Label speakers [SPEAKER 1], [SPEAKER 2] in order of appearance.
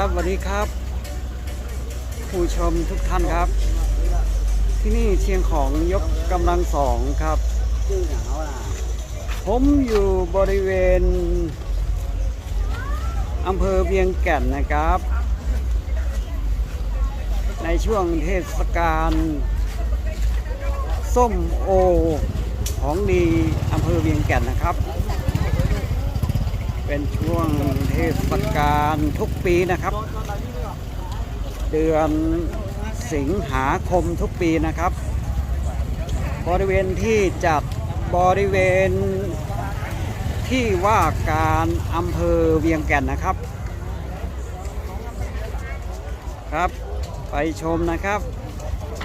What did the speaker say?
[SPEAKER 1] ครับสวัสดีครับ ผู้ชมทุกท่านครับ ที่นี่เชียงของยกกำลังสองครับ ผมอยู่บริเวณอำเภอเวียงแก่นนะครับ ในช่วงเทศกาลส้มโอของดีอำเภอเวียงแก่นนะครับ เป็นช่วงเทศกาลทุกปีนะครับ เดือนสิงหาคมทุกปีนะครับ บริเวณที่จัดบริเวณที่ว่าการอำเภอเวียงแก่นนะครับครับ ไปชมนะครับ